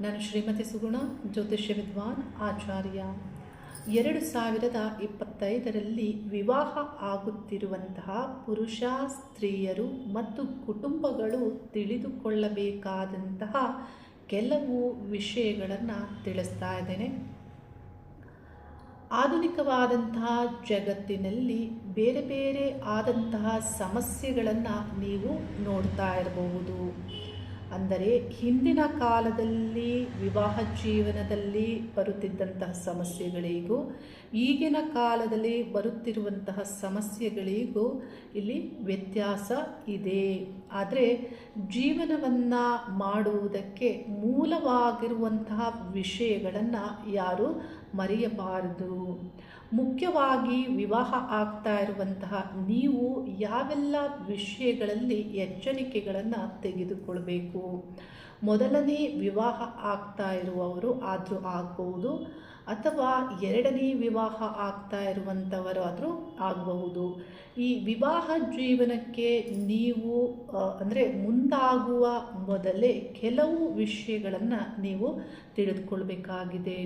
ನಾನು ಶ್ರೀಮತಿ ಸುಗುಣ, ಜ್ಯೋತಿಷ್ಯ ವಿದ್ವಾನ್ ಆಚಾರ್ಯ. ಎರಡು ಸಾವಿರದ ಇಪ್ಪತ್ತೈದರಲ್ಲಿ ವಿವಾಹ ಆಗುತ್ತಿರುವಂತಹ ಪುರುಷ, ಸ್ತ್ರೀಯರು ಮತ್ತು ಕುಟುಂಬಗಳು ತಿಳಿದುಕೊಳ್ಳಬೇಕಾದಂತಹ ಕೆಲವು ವಿಷಯಗಳನ್ನು ತಿಳಿಸ್ತಾ ಇದ್ದೇನೆ. ಆಧುನಿಕವಾದಂತಹ ಜಗತ್ತಿನಲ್ಲಿ ಬೇರೆ ಬೇರೆ ಆದಂತಹ ಸಮಸ್ಯೆಗಳನ್ನು ನೀವು ನೋಡ್ತಾ ಇರಬಹುದು. ಅಂದರೆ ಹಿಂದಿನ ಕಾಲದಲ್ಲಿ, ವಿವಾಹ ಜೀವನದಲ್ಲಿ ಬರುತ್ತಿದ್ದಂತಹ ಸಮಸ್ಯೆಗಳಿಗೂ, ಈಗಿನ ಕಾಲದಲ್ಲಿ ಬರುತ್ತಿರುವಂತಹ ಸಮಸ್ಯೆಗಳಿಗೂ ಇಲ್ಲಿ ವ್ಯತ್ಯಾಸ ಇದೆ. ಆದರೆ ಜೀವನವನ್ನು ಮಾಡುವುದಕ್ಕೆ ಮೂಲವಾಗಿರುವಂತಹ ವಿಷಯಗಳನ್ನು ಯಾರು ಮರೆಯಬಾರದು. ಮುಖ್ಯವಾಗಿ ವಿವಾಹ ಆಗ್ತಾ ಇರುವಂತಹ ನೀವು ಯಾವೆಲ್ಲ ವಿಷಯಗಳಲ್ಲಿ ಎಚ್ಚರಿಕೆಗಳನ್ನು ತೆಗೆದುಕೊಳ್ಬೇಕು? ಮೊದಲನೇ ವಿವಾಹ ಆಗ್ತಾ ಇರುವವರು ಆದರೂ ಆಗಬಹುದು, ಅಥವಾ ಎರಡನೇ ವಿವಾಹ ಆಗ್ತಾ ಇರುವಂಥವರು ಆದರೂ ಆಗಬಹುದು. ಈ ವಿವಾಹ ಜೀವನಕ್ಕೆ ನೀವು ಅಂದರೆ ಮುಂದಾಗುವ ಮೊದಲೇ ಕೆಲವು ವಿಷಯಗಳನ್ನು ನೀವು ತಿಳಿದುಕೊಳ್ಬೇಕಾಗಿದೆ.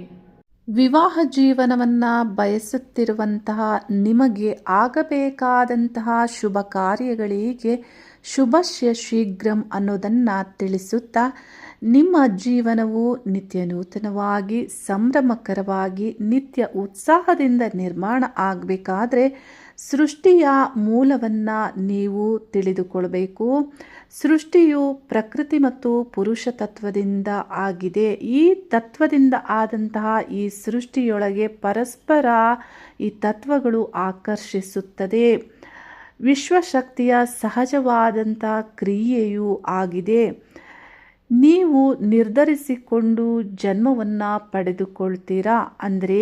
ವಿವಾಹ ಜೀವನವನ್ನು ಬಯಸುತ್ತಿರುವಂತಹ ನಿಮಗೆ ಆಗಬೇಕಾದಂತಹ ಶುಭ ಕಾರ್ಯಗಳಿಗೆ ಶುಭಶ್ಯ ಶೀಘ್ರಂ ಅನ್ನೋದನ್ನು ತಿಳಿಸುತ್ತಾ ನಿಮ್ಮ ಜೀವನವು ನಿತ್ಯ ನೂತನವಾಗಿ, ಸಂಭ್ರಮಕರವಾಗಿ, ನಿತ್ಯ ಉತ್ಸಾಹದಿಂದ ನಿರ್ಮಾಣ ಆಗಬೇಕಾದ್ರೆ ಸೃಷ್ಟಿಯ ಮೂಲವನ್ನು ನೀವು ತಿಳಿದುಕೊಳ್ಬೇಕು. ಸೃಷ್ಟಿಯು ಪ್ರಕೃತಿ ಮತ್ತು ಪುರುಷ ತತ್ವದಿಂದ ಆಗಿದೆ. ಈ ತತ್ವದಿಂದ ಆದಂತಹ ಈ ಸೃಷ್ಟಿಯೊಳಗೆ ಪರಸ್ಪರ ಈ ತತ್ವಗಳು ಆಕರ್ಷಿಸುತ್ತದೆ. ವಿಶ್ವಶಕ್ತಿಯ ಸಹಜವಾದಂಥ ಕ್ರಿಯೆಯೂ ಆಗಿದೆ. ನೀವು ನಿರ್ಧರಿಸಿಕೊಂಡು ಜನ್ಮವನ್ನು ಪಡೆದುಕೊಳ್ತೀರಾ? ಅಂದರೆ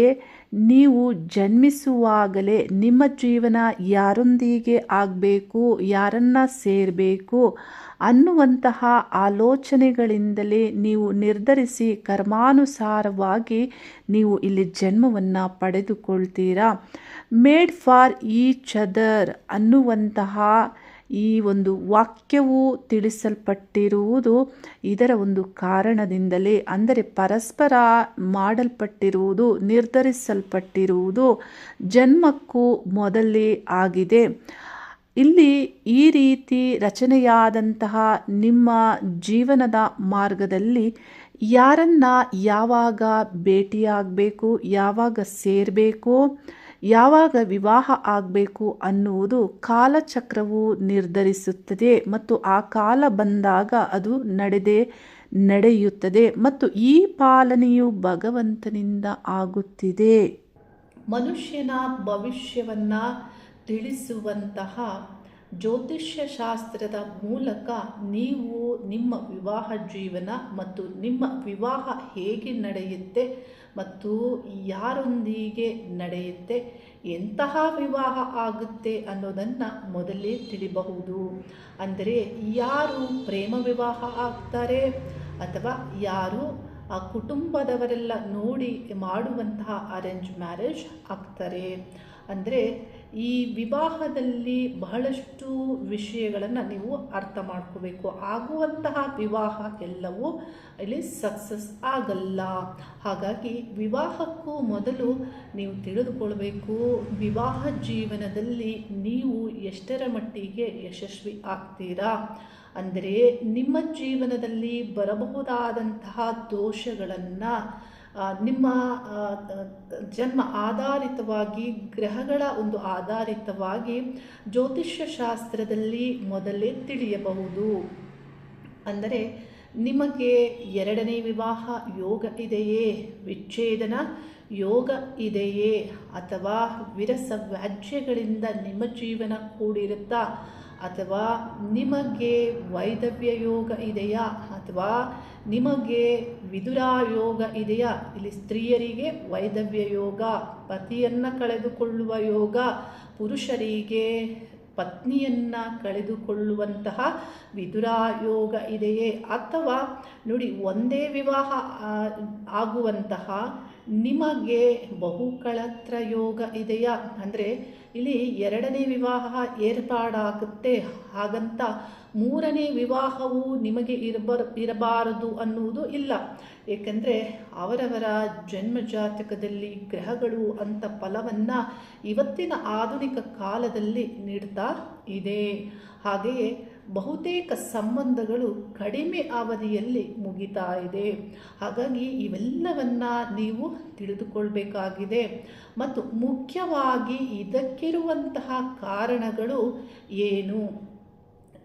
ನೀವು ಜನ್ಮಿಸುವಾಗಲೇ ನಿಮ್ಮ ಜೀವನ ಯಾರೊಂದಿಗೆ ಆಗಬೇಕು, ಯಾರನ್ನ ಸೇರಬೇಕು ಅನ್ನುವಂತಹ ಆಲೋಚನೆಗಳಿಂದಲೇ ನೀವು ನಿರ್ಧರಿಸಿ ಕರ್ಮಾನುಸಾರವಾಗಿ ನೀವು ಇಲ್ಲಿ ಜನ್ಮವನ್ನು ಪಡೆದುಕೊಳ್ತೀರಾ. ಮೇಡ್ ಫಾರ್ ಈಚ್ ಅದರ್ ಅನ್ನುವಂತಹ ಈ ಒಂದು ವಾಕ್ಯವು ತಿಳಿಸಲ್ಪಟ್ಟಿರುವುದು ಇದರ ಒಂದು ಕಾರಣದಿಂದಲೇ, ಅಂದರೆ ಪರಸ್ಪರ ಮಾಡಲ್ಪಟ್ಟಿರುವುದು, ನಿರ್ಧರಿಸಲ್ಪಟ್ಟಿರುವುದು ಜನ್ಮಕ್ಕೂ ಮೊದಲೇ ಆಗಿದೆ. ಇಲ್ಲಿ ಈ ರೀತಿ ರಚನೆಯಾದಂತಹ ನಿಮ್ಮ ಜೀವನದ ಮಾರ್ಗದಲ್ಲಿ ಯಾರನ್ನ ಯಾವಾಗ ಭೇಟಿಯಾಗಬೇಕು, ಯಾವಾಗ ಸೇರಬೇಕು ಯಾವಾಗ ವಿವಾಹ ಆಗಬೇಕು ಅನ್ನುವುದು ಕಾಲಚಕ್ರವು ನಿರ್ಧರಿಸುತ್ತದೆ ಮತ್ತು ಆ ಕಾಲ ಬಂದಾಗ ಅದು ನಡೆದೇ ನಡೆಯುತ್ತದೆ ಮತ್ತು ಈ ಪಾಲನೆಯು ಭಗವಂತನಿಂದ ಆಗುತ್ತಿದೆ. ಮನುಷ್ಯನ ಭವಿಷ್ಯವನ್ನು ತಿಳಿಸುವಂತಹ ಜ್ಯೋತಿಷ್ಯ ಶಾಸ್ತ್ರದ ಮೂಲಕ ನೀವು ನಿಮ್ಮ ವಿವಾಹ ಜೀವನ ಮತ್ತು ನಿಮ್ಮ ವಿವಾಹ ಹೇಗೆ ನಡೆಯುತ್ತೆ ಮತ್ತು ಯಾರೊಂದಿಗೆ ನಡೆಯುತ್ತೆ, ಎಂತಹ ವಿವಾಹ ಆಗುತ್ತೆ ಅನ್ನೋದನ್ನು ಮೊದಲೇ ತಿಳಿಬಹುದು. ಅಂದರೆ ಯಾರು ಪ್ರೇಮ ವಿವಾಹ ಆಗ್ತಾರೆ ಅಥವಾ ಯಾರು ಆ ಕುಟುಂಬದವರೆಲ್ಲ ನೋಡಿ ಮಾಡುವಂತಹ ಅರೇಂಜ್ ಮ್ಯಾರೇಜ್ ಆಗ್ತಾರೆ. ಅಂದರೆ ಈ ವಿವಾಹದಲ್ಲಿ ಬಹಳಷ್ಟು ವಿಷಯಗಳನ್ನು ನೀವು ಅರ್ಥ ಮಾಡ್ಕೋಬೇಕು. ಆಗುವಂತಹ ವಿವಾಹ ಎಲ್ಲವೂ ಇಲ್ಲಿ ಸಕ್ಸಸ್ ಆಗಲ್ಲ. ಹಾಗಾಗಿ ವಿವಾಹಕ್ಕೂ ಮೊದಲು ನೀವು ತಿಳಿದುಕೊಳ್ಬೇಕು, ವಿವಾಹ ಜೀವನದಲ್ಲಿ ನೀವು ಎಷ್ಟರ ಮಟ್ಟಿಗೆ ಯಶಸ್ವಿ ಆಗ್ತೀರಾ? ಅಂದರೆ ನಿಮ್ಮ ಜೀವನದಲ್ಲಿ ಬರಬಹುದಾದಂತಹ ದೋಷಗಳನ್ನು ನಿಮ್ಮ ಜನ್ಮ ಆಧಾರಿತವಾಗಿ, ಗ್ರಹಗಳ ಒಂದು ಆಧಾರಿತವಾಗಿ ಜ್ಯೋತಿಷ್ಯ ಶಾಸ್ತ್ರದಲ್ಲಿ ಮೊದಲೇ ತಿಳಿಯಬಹುದು. ಅಂದರೆ, ನಿಮಗೆ ಎರಡನೇ ವಿವಾಹ ಯೋಗ ಇದೆಯೇ? ವಿಚ್ಛೇದನ ಯೋಗ ಇದೆಯೇ? ಅಥವಾ ವಿರಸ ವ್ಯಾಜ್ಯಗಳಿಂದ ನಿಮ್ಮ ಜೀವನ ಕೂಡಿರುತ್ತಾ? ಅಥವಾ ನಿಮಗೆ ವೈದವ್ಯ ಯೋಗ ಇದೆಯಾ? ಅಥವಾ ನಿಮಗೆ ವಿದುರಾಯೋಗ ಇದೆಯಾ? ಇಲ್ಲಿ ಸ್ತ್ರೀಯರಿಗೆ ವೈದವ್ಯ ಯೋಗ, ಪತಿಯನ್ನು ಕಳೆದುಕೊಳ್ಳುವ ಯೋಗ, ಪುರುಷರಿಗೆ ಪತ್ನಿಯನ್ನು ಕಳೆದುಕೊಳ್ಳುವಂತಹ ವಿದುರಾಯೋಗ ಇದೆಯೇ? ಅಥವಾ ನೋಡಿ, ಒಂದೇ ವಿವಾಹ ಆಗುವಂತಹ ನಿಮಗೆ ಬಹುಕಳತ್ರ ಯೋಗ ಇದೆಯಾ? ಅಂದರೆ ಇಲ್ಲಿ ಎರಡನೇ ವಿವಾಹ ಏರ್ಪಾಡಾಗುತ್ತೆ. ಹಾಗಂತ ಮೂರನೇ ವಿವಾಹವು ನಿಮಗೆ ಇರಬಾರ, ಇರಬಾರದು ಅನ್ನುವುದು ಇಲ್ಲ. ಏಕೆಂದರೆ ಅವರವರ ಜನ್ಮ ಜಾತಕದಲ್ಲಿ ಗ್ರಹಗಳು ಅಂತ ಫಲವನ್ನು ಇವತ್ತಿನ ಆಧುನಿಕ ಕಾಲದಲ್ಲಿ ನೀಡ್ತಾ ಇದೆ. ಹಾಗೆಯೇ ಬಹುತೇಕ ಸಂಬಂಧಗಳು ಕಡಿಮೆ ಅವಧಿಯಲ್ಲಿ ಮುಗಿತಾ ಇದೆ. ಹಾಗಾಗಿ ಇವೆಲ್ಲವನ್ನ ನೀವು ತಿಳಿದುಕೊಳ್ಬೇಕಾಗಿದೆ. ಮತ್ತು ಮುಖ್ಯವಾಗಿ ಇದಕ್ಕಿರುವಂತಹ ಕಾರಣಗಳು ಏನು?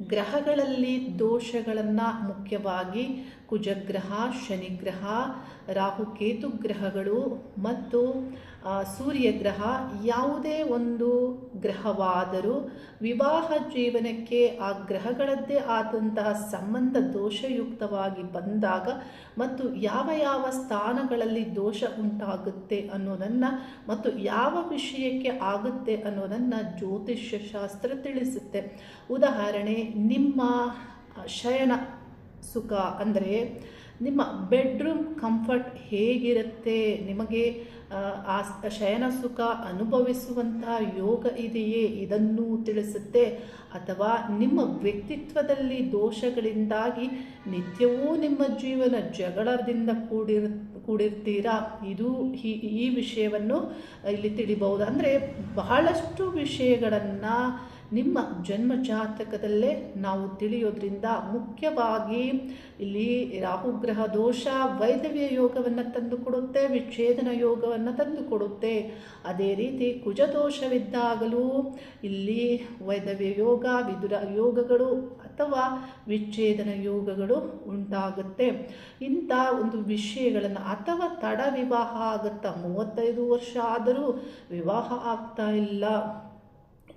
ಗ್ರಹಗಳಲ್ಲಿ ದೋಷಗಳನ್ನು ಮುಖ್ಯವಾಗಿ ಕುಜಗ್ರಹ, ಶನಿಗ್ರಹ ರಾಹುಕೇತು ಗ್ರಹಗಳು ಮತ್ತು ಸೂರ್ಯಗ್ರಹ ಯಾವುದೇ ಒಂದು ಗ್ರಹವಾದರೂ ವಿವಾಹ ಜೀವನಕ್ಕೆ ಆ ಗ್ರಹಗಳದ್ದೇ ಆದಂತಹ ಸಂಬಂಧ ದೋಷಯುಕ್ತವಾಗಿ ಬಂದಾಗ ಮತ್ತು ಯಾವ ಯಾವ ಸ್ಥಾನಗಳಲ್ಲಿ ದೋಷ ಉಂಟಾಗುತ್ತೆ ಅನ್ನೋದನ್ನು ಮತ್ತು ಯಾವ ವಿಷಯಕ್ಕೆ ಆಗುತ್ತೆ ಅನ್ನೋದನ್ನು ಜ್ಯೋತಿಷ್ಯ ಶಾಸ್ತ್ರ ತಿಳಿಸುತ್ತೆ. ಉದಾಹರಣೆ, ನಿಮ್ಮ ಶಯನ. ಸುಖ. ಅಂದರೆ ನಿಮ್ಮ ಬೆಡ್ರೂಮ್ ಕಂಫರ್ಟ್ ಹೇಗಿರುತ್ತೆ? ನಿಮಗೆ ಆ, ಶಯನ ಸುಖ ಅನುಭವಿಸುವಂತಹ ಯೋಗ ಇದೆಯೇ? ಇದನ್ನು ತಿಳಿಸುತ್ತೆ. ಅಥವಾ ನಿಮ್ಮ ವ್ಯಕ್ತಿತ್ವದಲ್ಲಿ ದೋಷಗಳಿಂದಾಗಿ ನಿತ್ಯವೂ ನಿಮ್ಮ ಜೀವನ ಜಗಳದಿಂದ ಕೂಡಿರ್ ಕೂಡಿರ್ತೀರಾ? ಇದು ಈ ವಿಷಯವನ್ನು ಇಲ್ಲಿ ತಿಳಿಬಹುದು. ಅಂದರೆ ಬಹಳಷ್ಟು ವಿಷಯಗಳನ್ನು ನಿಮ್ಮ ಜನ್ಮ ಜಾತಕದಲ್ಲೇ ನಾವು ತಿಳಿಯೋದ್ರಿಂದ ಮುಖ್ಯವಾಗಿ ಇಲ್ಲಿ ರಾಹುಗ್ರಹ ದೋಷ ವೈದವ್ಯ ಯೋಗವನ್ನು ತಂದುಕೊಡುತ್ತೆ ವಿಚ್ಛೇದನ ಯೋಗವನ್ನು ತಂದುಕೊಡುತ್ತೆ ಅದೇ ರೀತಿ ಕುಜದೋಷವಿದ್ದಾಗಲೂ ಇಲ್ಲಿ ವೈದವ್ಯ ಯೋಗ, ವಿದುರ ಯೋಗಗಳು ಅಥವಾ ವಿಚ್ಛೇದನ ಯೋಗಗಳು ಉಂಟಾಗುತ್ತೆ. ಇಂಥ ಒಂದು ವಿಷಯಗಳನ್ನು ಅಥವಾ ತಡ ವಿವಾಹ ಆಗುತ್ತಾ, ಮೂವತ್ತೈದು ವರ್ಷ ಆದರೂ ವಿವಾಹ ಆಗ್ತಾ ಇಲ್ಲ.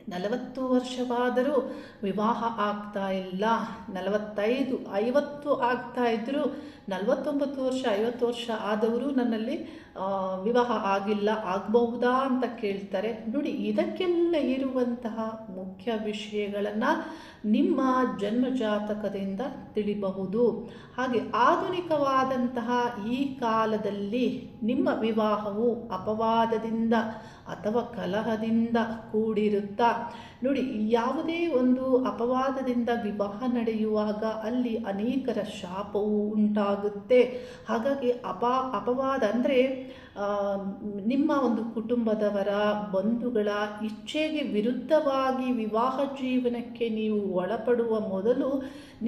ನಲವತ್ತು ವರ್ಷವಾದರೂ ವಿವಾಹ ಆಗ್ತಾ ಇಲ್ಲ. ನಲವತ್ತೈದು ಐವತ್ತು ಆಗ್ತಾ ಇದ್ದರೂ ನಲವತ್ತೊಂಬತ್ತು ವರ್ಷ, ಐವತ್ತು ವರ್ಷ ಆದವರು ನನ್ನಲ್ಲಿ ವಿವಾಹ ಆಗಿಲ್ಲ, ಆಗಬಹುದಾ ಅಂತ ಕೇಳ್ತಾರೆ. ನೋಡಿ, ಇದಕ್ಕೆಲ್ಲ ಇರುವಂತಹ ಮುಖ್ಯ ವಿಷಯಗಳನ್ನು ನಿಮ್ಮ ಜನ್ಮ ಜಾತಕದಿಂದ ತಿಳಿಬಹುದು. ಹಾಗೆ ಆಧುನಿಕವಾದಂತಹ ಈ ಕಾಲದಲ್ಲಿ ನಿಮ್ಮ ವಿವಾಹವು ಅಪವಾದದಿಂದ ಅಥವಾ ಕಲಹದಿಂದ ಕೂಡಿರುತ್ತಾ ನೋಡಿ, ಯಾವುದೇ ಒಂದು ಅಪವಾದದಿಂದ ವಿವಾಹ ನಡೆಯುವಾಗ ಅಲ್ಲಿ ಅನೇಕರ ಶಾಪವು ಉಂಟಾಗುತ್ತೆ. ಹಾಗಾಗಿ ಅಪ, ಅಪವಾದ ಅಂದರೆ ನಿಮ್ಮ ಒಂದು ಕುಟುಂಬದವರ ಬಂಧುಗಳ ಇಚ್ಛೆಗೆ ವಿರುದ್ಧವಾಗಿ ವಿವಾಹ ಜೀವನಕ್ಕೆ ನೀವು ಒಳಪಡುವ ಮೊದಲು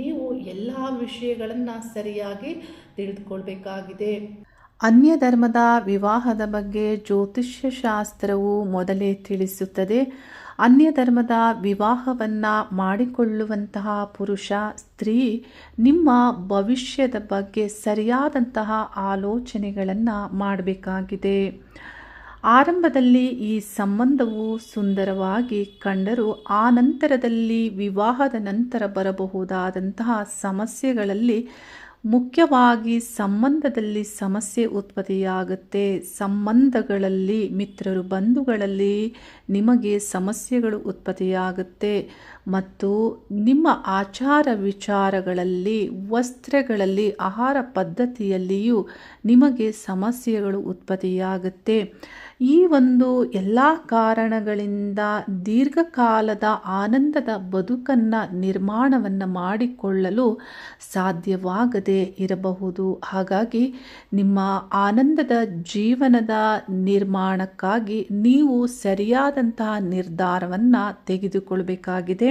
ನೀವು ಎಲ್ಲ ವಿಷಯಗಳನ್ನು ಸರಿಯಾಗಿ ತಿಳಿದುಕೊಳ್ಬೇಕಾಗಿದೆ. ಅನ್ಯ ಧರ್ಮದ ವಿವಾಹದ ಬಗ್ಗೆ ಜ್ಯೋತಿಷ್ಯ ಶಾಸ್ತ್ರವು ಮೊದಲೇ ತಿಳಿಸುತ್ತದೆ. ಅನ್ಯ ಧರ್ಮದ ವಿವಾಹವನ್ನು ಮಾಡಿಕೊಳ್ಳುವಂತಹ ಪುರುಷ, ಸ್ತ್ರೀ, ನಿಮ್ಮ ಭವಿಷ್ಯದ ಬಗ್ಗೆ ಸರಿಯಾದಂತಹ ಆಲೋಚನೆಗಳನ್ನು ಮಾಡಬೇಕಾಗಿದೆ. ಆರಂಭದಲ್ಲಿ ಈ ಸಂಬಂಧವು ಸುಂದರವಾಗಿ ಕಂಡರೂ ಆ ನಂತರದಲ್ಲಿ ವಿವಾಹದ ನಂತರ ಬರಬಹುದಾದಂತಹ ಸಮಸ್ಯೆಗಳಲ್ಲಿ ಮುಖ್ಯವಾಗಿ ಸಂಬಂಧದಲ್ಲಿ ಸಮಸ್ಯೆ ಉತ್ಪತ್ತಿಯಾಗುತ್ತೆ. ಸಂಬಂಧಗಳಲ್ಲಿ ಮಿತ್ರರು ಬಂಧುಗಳಲ್ಲಿ ನಿಮಗೆ ಸಮಸ್ಯೆಗಳು ಉತ್ಪತ್ತಿಯಾಗುತ್ತೆ. ಮತ್ತು ನಿಮ್ಮ ಆಚಾರ ವಿಚಾರಗಳಲ್ಲಿ, ವಸ್ತ್ರಗಳಲ್ಲಿ, ಆಹಾರ ಪದ್ಧತಿಯಲ್ಲಿಯೂ ನಿಮಗೆ ಸಮಸ್ಯೆಗಳು ಉತ್ಪತ್ತಿಯಾಗುತ್ತೆ. ಈ ಒಂದು ಎಲ್ಲ ಕಾರಣಗಳಿಂದ ದೀರ್ಘಕಾಲದ ಆನಂದದ ಬದುಕನ್ನು ನಿರ್ಮಾಣವನ್ನು ಮಾಡಿಕೊಳ್ಳಲು ಸಾಧ್ಯವಾಗದೇ ಇರಬಹುದು. ಹಾಗಾಗಿ ನಿಮ್ಮ ಆನಂದದ ಜೀವನದ ನಿರ್ಮಾಣಕ್ಕಾಗಿ ನೀವು ಸರಿಯಾದಂತಹ ನಿರ್ಧಾರವನ್ನು ತೆಗೆದುಕೊಳ್ಬೇಕಾಗಿದೆ.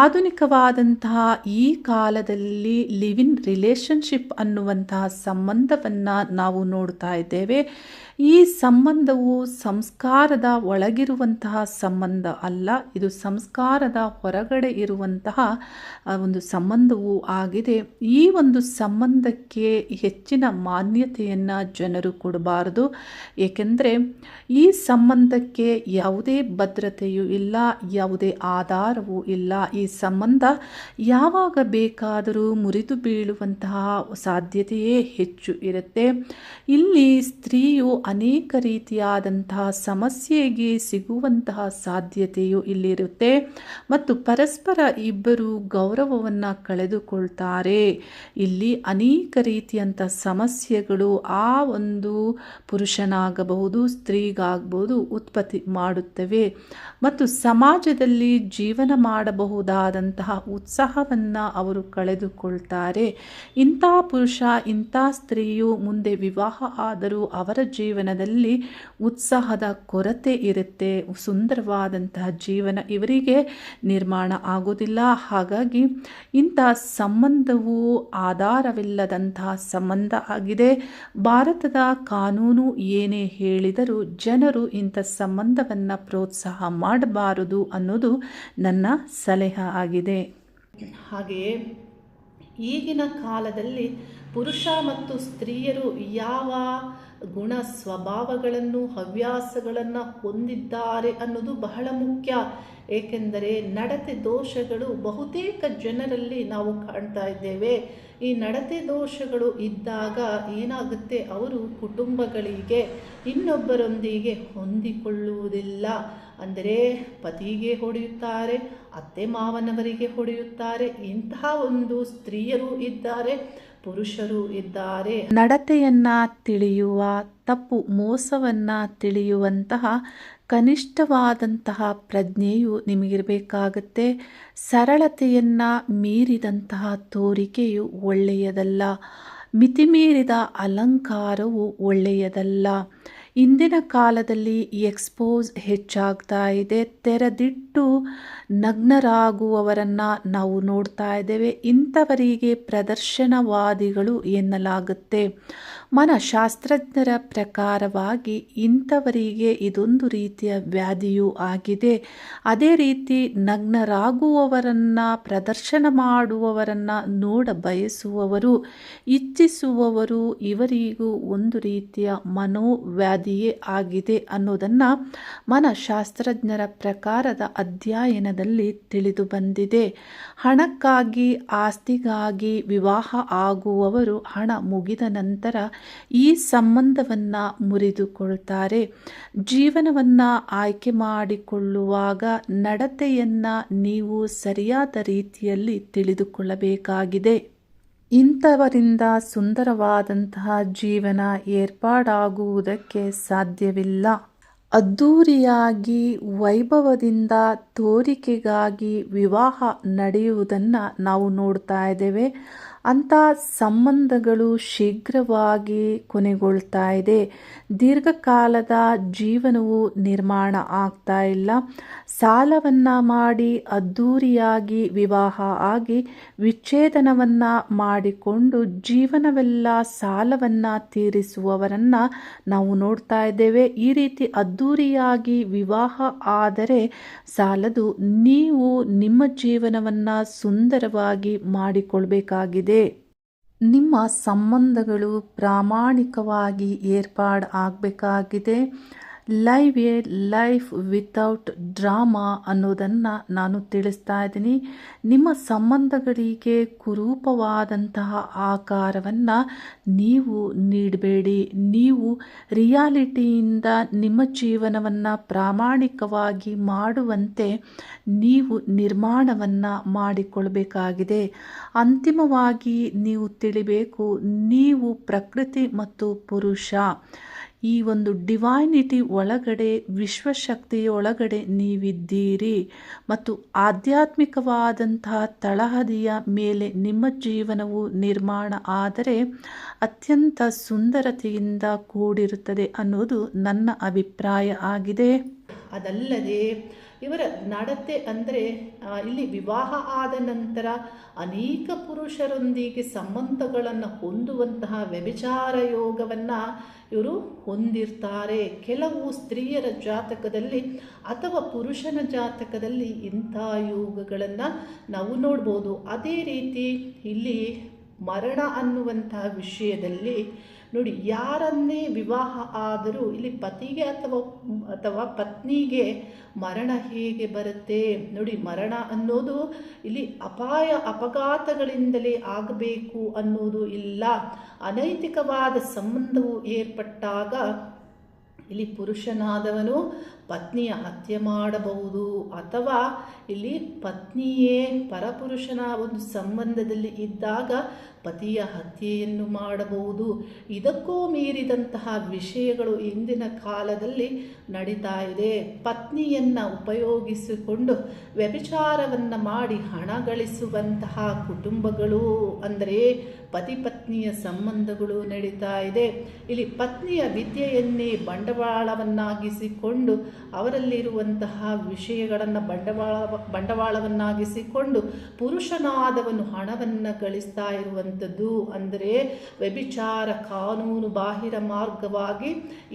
ಆಧುನಿಕವಾದಂತಹ ಈ ಕಾಲದಲ್ಲಿ ಲಿವ್ ಇನ್ ರಿಲೇಷನ್ಶಿಪ್ ಅನ್ನುವಂತಹ ಸಂಬಂಧವನ್ನು ನಾವು ನೋಡ್ತಾ ಇದ್ದೇವೆ. ಈ ಸಂಬಂಧವು ಸಂಸ್ಕಾರದ ಒಳಗಿರುವಂತಹ ಸಂಬಂಧ ಅಲ್ಲ, ಇದು ಸಂಸ್ಕಾರದ ಹೊರಗಡೆ ಇರುವಂತಹ ಒಂದು ಸಂಬಂಧವೂ ಆಗಿದೆ. ಈ ಒಂದು ಸಂಬಂಧಕ್ಕೆ ಹೆಚ್ಚಿನ ಮಾನ್ಯತೆಯನ್ನು ಜನರು ಕೊಡಬಾರದು. ಏಕೆಂದರೆ ಈ ಸಂಬಂಧಕ್ಕೆ ಯಾವುದೇ ಭದ್ರತೆಯೂ ಇಲ್ಲ, ಯಾವುದೇ ಆಧಾರವೂ ಇಲ್ಲ. ಸಂಬಂಧ ಯಾವಾಗ ಬೇಕಾದರೂ ಮುರಿದು ಬೀಳುವಂತಹ ಸಾಧ್ಯತೆಯೇ ಹೆಚ್ಚು ಇರುತ್ತೆ. ಇಲ್ಲಿ ಸ್ತ್ರೀಯು ಅನೇಕ ರೀತಿಯಾದಂತಹ ಸಮಸ್ಯೆಗೆ ಸಿಗುವಂತಹ ಸಾಧ್ಯತೆಯು ಇಲ್ಲಿರುತ್ತೆ. ಮತ್ತು ಪರಸ್ಪರ ಇಬ್ಬರು ಗೌರವವನ್ನು ಕಳೆದುಕೊಳ್ತಾರೆ. ಇಲ್ಲಿ ಅನೇಕ ರೀತಿಯಂಥ ಸಮಸ್ಯೆಗಳು ಆ ಒಂದು ಪುರುಷನಾಗಬಹುದು, ಸ್ತ್ರೀಗಾಗಬಹುದು ಉತ್ಪತ್ತಿ ಮಾಡುತ್ತವೆ. ಮತ್ತು ಸಮಾಜದಲ್ಲಿ ಜೀವನ ಮಾಡಬಹುದಾದಂತಹ ಉತ್ಸಾಹವನ್ನು ಅವರು ಕಳೆದುಕೊಳ್ತಾರೆ. ಇಂಥ ಪುರುಷ, ಇಂಥ ಸ್ತ್ರೀಯು ಮುಂದೆ ವಿವಾಹ ಆದರೂ ಅವರ ಜೀವನದಲ್ಲಿ ಉತ್ಸಾಹದ ಕೊರತೆ ಇರುತ್ತೆ. ಸುಂದರವಾದಂತಹ ಜೀವನ ಇವರಿಗೆ ನಿರ್ಮಾಣ ಆಗೋದಿಲ್ಲ ಹಾಗಾಗಿ ಇಂಥ ಸಂಬಂಧವು ಆಧಾರವಿಲ್ಲದಂತಹ ಸಂಬಂಧ ಆಗಿದೆ. ಭಾರತದ ಕಾನೂನು ಏನೇ ಹೇಳಿದರೂ ಜನರು ಇಂಥ ಸಂಬಂಧವನ್ನು ಪ್ರೋತ್ಸಾಹ ಮಾಡಬಾರದು ಅನ್ನೋದು ನನ್ನ ಸಲಹೆ. ಆಗಿದೆ. ಹಾಗೆಯೇ ಈಗಿನ ಕಾಲದಲ್ಲಿ ಪುರುಷ ಮತ್ತು ಸ್ತ್ರೀಯರು ಯಾವ ಗುಣ ಸ್ವಭಾವಗಳನ್ನು, ಹವ್ಯಾಸಗಳನ್ನು ಹೊಂದಿದ್ದಾರೆ ಅನ್ನೋದು ಬಹಳ ಮುಖ್ಯ. ಏಕೆಂದರೆ ನಡತೆ ದೋಷಗಳು ಬಹುತೇಕ ಜನರಲ್ಲಿ ನಾವು ಕಾಣ್ತಾ ಇದ್ದೇವೆ. ಈ ನಡತೆ ದೋಷಗಳು ಇದ್ದಾಗ ಏನಾಗುತ್ತೆ? ಅವರು ಕುಟುಂಬಗಳಿಗೆ ಇನ್ನೊಬ್ಬರೊಂದಿಗೆ ಹೊಂದಿಕೊಳ್ಳುವುದಿಲ್ಲ. ಅಂದರೆ ಪತಿಗೆ ಹೊಡೆಯುತ್ತಾರೆ, ಅತ್ತೆ ಮಾವನವರಿಗೆ ಹೊಡೆಯುತ್ತಾರೆ, ಇಂತಹ ಒಂದು ಸ್ತ್ರೀಯರು ಇದ್ದಾರೆ, ಪುರುಷರು ಇದ್ದಾರೆ. ನಡತೆಯನ್ನ ತಿಳಿಯುವ, ತಪ್ಪು ಮೋಸವನ್ನ ತಿಳಿಯುವಂತಹ ಕನಿಷ್ಠವಾದಂತಹ ಪ್ರಜ್ಞೆಯು ನಿಮಗಿರಬೇಕಾಗತ್ತೆ. ಸರಳತೆಯನ್ನ ಮೀರಿದಂತಹ ತೋರಿಕೆಯು ಒಳ್ಳೆಯದಲ್ಲ. ಮಿತಿಮೀರಿದ ಅಲಂಕಾರವು ಒಳ್ಳೆಯದಲ್ಲ. ಇಂದಿನ ಕಾಲದಲ್ಲಿ ಎಕ್ಸ್ಪೋಸ್ ಹೆಚ್ಚಾಗ್ತಾ ಇದೆ. ತೆರೆದಿಟ್ಟು ನಗ್ನರಾಗುವವರನ್ನು ನಾವು ನೋಡ್ತಾ ಇದ್ದೇವೆ. ಇಂಥವರಿಗೆ ಪ್ರದರ್ಶನವಾದಿಗಳು ಎನ್ನಲಾಗುತ್ತೆ. ಮನಃಶಾಸ್ತ್ರಜ್ಞರ ಪ್ರಕಾರವಾಗಿ ಇಂಥವರಿಗೆ ಇದೊಂದು ರೀತಿಯ ವ್ಯಾಧಿಯೂ ಆಗಿದೆ. ಅದೇ ರೀತಿ ನಗ್ನರಾಗುವವರನ್ನು, ಪ್ರದರ್ಶನ ಮಾಡುವವರನ್ನು ನೋಡ ಬಯಸುವವರು, ಇಚ್ಛಿಸುವವರು ಇವರಿಗೂ ಒಂದು ರೀತಿಯ ಮನೋವ್ಯಾಧಿಯೇ ಆಗಿದೆ ಅನ್ನೋದನ್ನು ಮನಃಶಾಸ್ತ್ರಜ್ಞರ ಪ್ರಕಾರದ ಅಧ್ಯಯನದಲ್ಲಿ ತಿಳಿದು ಬಂದಿದೆ. ಹಣಕ್ಕಾಗಿ, ಆಸ್ತಿಗಾಗಿ ವಿವಾಹ ಆಗುವವರು ಹಣ ಮುಗಿದ ನಂತರ ಈ ಸಂಬಂಧವನ್ನು ಮುರಿದುಕೊಳ್ತಾರೆ. ಜೀವನವನ್ನು ಆಯ್ಕೆ ಮಾಡಿಕೊಳ್ಳುವಾಗ ನಡತೆಯನ್ನು ನೀವು ಸರಿಯಾದ ರೀತಿಯಲ್ಲಿ ತಿಳಿದುಕೊಳ್ಳಬೇಕಾಗಿದೆ. ಇಂಥವರಿಂದ ಸುಂದರವಾದಂತಹ ಜೀವನ ಏರ್ಪಾಡಾಗುವುದಕ್ಕೆ ಸಾಧ್ಯವಿಲ್ಲ. ಅದ್ಧೂರಿಯಾಗಿ ವೈಭವದಿಂದ ತೋರಿಕೆಗಾಗಿ ವಿವಾಹ ನಡೆಯುವುದನ್ನು ನಾವು ನೋಡ್ತಾ ಇದ್ದೇವೆ. ಅಂಥ ಸಂಬಂಧಗಳು ಶೀಘ್ರವಾಗಿ ಕೊನೆಗೊಳ್ತಾ ಇದೆ. ದೀರ್ಘಕಾಲದ ಜೀವನವು ನಿರ್ಮಾಣ ಆಗ್ತಾ ಇಲ್ಲ. ಸಾಲವನ್ನು ಮಾಡಿ ಅದ್ಧೂರಿಯಾಗಿ ವಿವಾಹ ಆಗಿ ವಿಚ್ಛೇದನವನ್ನು ಮಾಡಿಕೊಂಡು ಜೀವನವೆಲ್ಲ ಸಾಲವನ್ನು ತೀರಿಸುವವರನ್ನು ನಾವು ನೋಡ್ತಾ ಇದ್ದೇವೆ. ಈ ರೀತಿ ಅದ್ಧೂರಿಯಾಗಿ ವಿವಾಹ ಆದರೆ ಸಾಲದು ನೀವು ನಿಮ್ಮ ಜೀವನವನ್ನು ಸುಂದರವಾಗಿ ಮಾಡಿಕೊಳ್ಬೇಕಾಗಿದೆ. ನಿಮ್ಮ ಸಂಬಂಧಗಳು ಪ್ರಾಮಾಣಿಕವಾಗಿ ಏರ್ಪಾಡು ಆಗಬೇಕಾಗಿದೆ. Live a life without drama ಅನ್ನೋದನ್ನು ನಾನು ತಿಳಿಸ್ತಾ ಇದ್ದೀನಿ. ನಿಮ್ಮ ಸಂಬಂಧಗಳಿಗೆ ಕುರೂಪವಾದಂತಹ ಆಕಾರವನ್ನು ನೀವು ನೀಡಬೇಡಿ. ನೀವು ರಿಯಾಲಿಟಿಯಿಂದ ನಿಮ್ಮ ಜೀವನವನ್ನು ಪ್ರಾಮಾಣಿಕವಾಗಿ ಮಾಡುವಂತೆ ನೀವು ನಿರ್ಮಾಣವನ್ನು ಮಾಡಿಕೊಳ್ಬೇಕಾಗಿದೆ. ಅಂತಿಮವಾಗಿ ನೀವು ತಿಳಿಬೇಕು, ನೀವು ಪ್ರಕೃತಿ ಮತ್ತು ಪುರುಷ. ಈ ಒಂದು ಡಿವೈನಿಟಿ ಒಳಗಡೆ ವಿಶ್ವಶಕ್ತಿಯೊಳಗಡೆ ನೀವಿದ್ದೀರಿ. ಮತ್ತು ಆಧ್ಯಾತ್ಮಿಕವಾದಂತಹ ತಳಹದಿಯ ಮೇಲೆ ನಿಮ್ಮ ಜೀವನವು ನಿರ್ಮಾಣ ಆದರೆ ಅತ್ಯಂತ ಸುಂದರತೆಯಿಂದ ಕೂಡಿರುತ್ತದೆ ಅನ್ನೋದು ನನ್ನ ಅಭಿಪ್ರಾಯ ಆಗಿದೆ. ಅದಲ್ಲದೆ ಇವರ ನಡತೆ ಅಂದರೆ ಇಲ್ಲಿ ವಿವಾಹ ಆದ ನಂತರ ಅನೇಕ ಪುರುಷರೊಂದಿಗೆ ಸಂಬಂಧಗಳನ್ನು ಹೊಂದುವಂತಹ ವ್ಯಭಿಚಾರ ಯೋಗವನ್ನು ಇವರು ಹೊಂದಿರ್ತಾರೆ. ಕೆಲವು ಸ್ತ್ರೀಯರ ಜಾತಕದಲ್ಲಿ ಅಥವಾ ಪುರುಷನ ಜಾತಕದಲ್ಲಿ ಇಂಥ ಯೋಗಗಳನ್ನು ನಾವು ನೋಡ್ಬೋದು. ಅದೇ ರೀತಿ ಇಲ್ಲಿ ಮರಣ ಅನ್ನುವಂತಹ ವಿಷಯದಲ್ಲಿ ನೋಡಿ, ಯಾರನ್ನೇ ವಿವಾಹ ಆದರೂ ಇಲ್ಲಿ ಪತಿಗೆ ಅಥವಾ ಅಥವಾ ಪತ್ನಿಗೆ ಮರಣ ಹೇಗೆ ಬರುತ್ತೆ? ನೋಡಿ, ಮರಣ ಅನ್ನೋದು ಇಲ್ಲಿ ಅಪಾಯ ಅಪಘಾತಗಳಿಂದಲೇ ಆಗಬೇಕು ಅನ್ನೋದು ಇಲ್ಲ. ಅನೈತಿಕವಾದ ಸಂಬಂಧವು ಏರ್ಪಟ್ಟಾಗ ಇಲ್ಲಿ ಪುರುಷನಾದವನು ಪತ್ನಿಯ ಹತ್ಯೆ ಮಾಡಬಹುದು ಅಥವಾ ಇಲ್ಲಿ ಪತ್ನಿಯೇ ಪರಪುರುಷನ ಒಂದು ಸಂಬಂಧದಲ್ಲಿ ಇದ್ದಾಗ ಪತಿಯ ಹತ್ಯೆಯನ್ನು ಮಾಡಬಹುದು. ಇದಕ್ಕೂ ಮೀರಿದಂತಹ ವಿಷಯಗಳು ಇಂದಿನ ಕಾಲದಲ್ಲಿ ನಡೀತಾ ಇದೆ. ಪತ್ನಿಯನ್ನು ಉಪಯೋಗಿಸಿಕೊಂಡು ವ್ಯಭಿಚಾರವನ್ನು ಮಾಡಿ ಹಣ ಗಳಿಸುವಂತಹ ಕುಟುಂಬಗಳು ಅಂದರೆ ಪತಿ ಪತ್ನಿಯ ಸಂಬಂಧಗಳು ನಡೀತಾ ಇದೆ. ಇಲ್ಲಿ ಪತ್ನಿಯ ವಿದ್ಯೆಯನ್ನೇ ಬಂಡವಾಳವನ್ನಾಗಿಸಿಕೊಂಡು ಅವರಲ್ಲಿರುವಂತಹ ವಿಷಯಗಳನ್ನು ಬಂಡವಾಳ, ಬಂಡವಾಳವನ್ನಾಗಿಸಿಕೊಂಡು ಪುರುಷನಾದವನು ಹಣವನ್ನು ಗಳಿಸ್ತಾ ಇರುವಂಥದ್ದು ಅಂದರೆ ವ್ಯಭಿಚಾರ ಕಾನೂನು ಬಾಹಿರ ಮಾರ್ಗವಾಗಿ